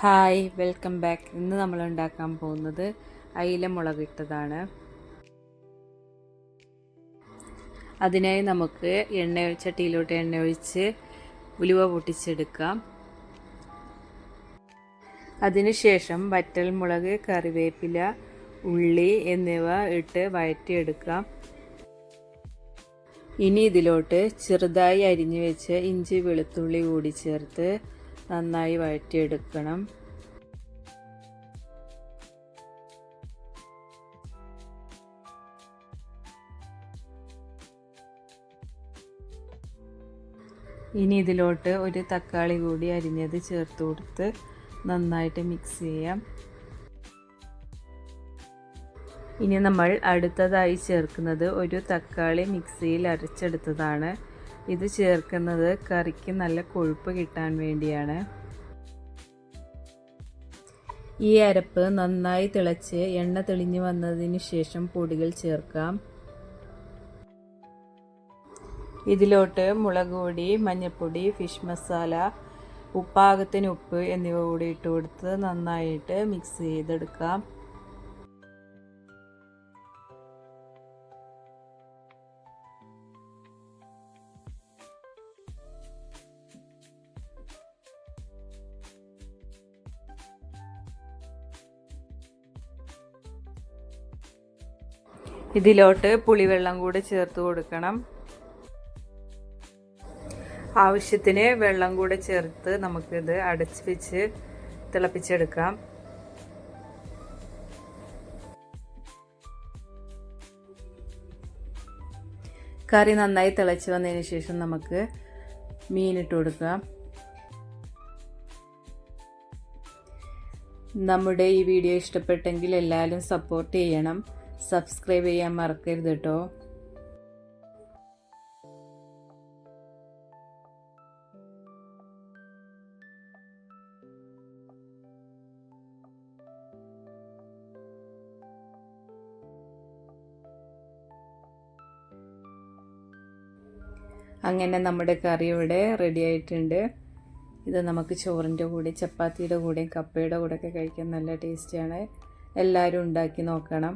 Hi welcome back. ഇന്ന് നമ്മൾ ഉണ്ടാക്കാൻ പോകുന്നത് അയില മുളകിട്ടതാണ് അതിനായി നമുക്ക് എണ്ണ ചട്ടിയിലോട്ട് എണ്ണ ഒഴിച്ച് ഉലുവ പൊട്ടിച്ചെടുക്കാം. അതിനുശേഷം വറ്റൽ മുളക് കറിവേപ്പില ഉള്ളി എന്നിവ ഇട്ട് വഴറ്റിയെടുക്കാം ഇനി ഇതിലോട്ട് ചെറുതായി അരിഞ്ഞു വെച്ച് ഇഞ്ചി വെളുത്തുള്ളി കൂടി ചേർത്ത് നന്നായി വഴറ്റിയെടുക്കണം. ഇനി ഇതിലോട്ട് ഒരു തക്കാളി കൂടി അരിഞ്ഞത് ചേർത്ത് കൊടുത്ത് നന്നായിട്ട് മിക്സ് ചെയ്യാം. ഇനി നമ്മൾ അടുത്തതായി ചേർക്കുന്നത് ഒരു തക്കാളി മിക്സിയിൽ അരച്ചെടുത്തതാണ്. ഇത് ചേർക്കുന്നത് കറിക്ക് നല്ല കൊഴുപ്പ് കിട്ടാൻ വേണ്ടിയാണ്. ഈ അരപ്പ് നന്നായി തിളച്ച് എണ്ണ തെളിഞ്ഞു വന്നതിന് ശേഷം പൊടികൾ ചേർക്കാം. ഇതിലോട്ട് മുളക് പൊടി മഞ്ഞൾപ്പൊടി ഫിഷ് മസാല ഉപ്പാകത്തിന് ഉപ്പ് എന്നിവ കൂടി ഇട്ട് കൊടുത്ത് നന്നായിട്ട് മിക്സ് ചെയ്തെടുക്കാം. ഇതിലോട്ട് പുളിവെള്ളം കൂടി ചേർത്ത് കൊടുക്കണം. ആവശ്യത്തിന് വെള്ളം കൂടെ ചേർത്ത് നമുക്കിത് അടച്ച് വെച്ച് തിളപ്പിച്ചെടുക്കാം. കറി നന്നായി തിളച്ച് വന്നതിന് ശേഷം നമുക്ക് മീനിട്ട് കൊടുക്കാം. നമ്മുടെ ഈ വീഡിയോ ഇഷ്ടപ്പെട്ടെങ്കിൽ എല്ലാവരും സപ്പോർട്ട് ചെയ്യണം. സബ്സ്ക്രൈബ് ചെയ്യാൻ മറക്കരുത് കേട്ടോ. അങ്ങനെ നമ്മുടെ കറി ഇവിടെ റെഡി ആയിട്ടുണ്ട്. ഇത് നമുക്ക് ചോറിന്റെ കൂടെ ചപ്പാത്തിയുടെ കൂടെയും കപ്പയുടെ കൂടെയൊക്കെ കഴിക്കാൻ നല്ല ടേസ്റ്റിയാണ് എല്ലാവരും ഉണ്ടാക്കി നോക്കണം.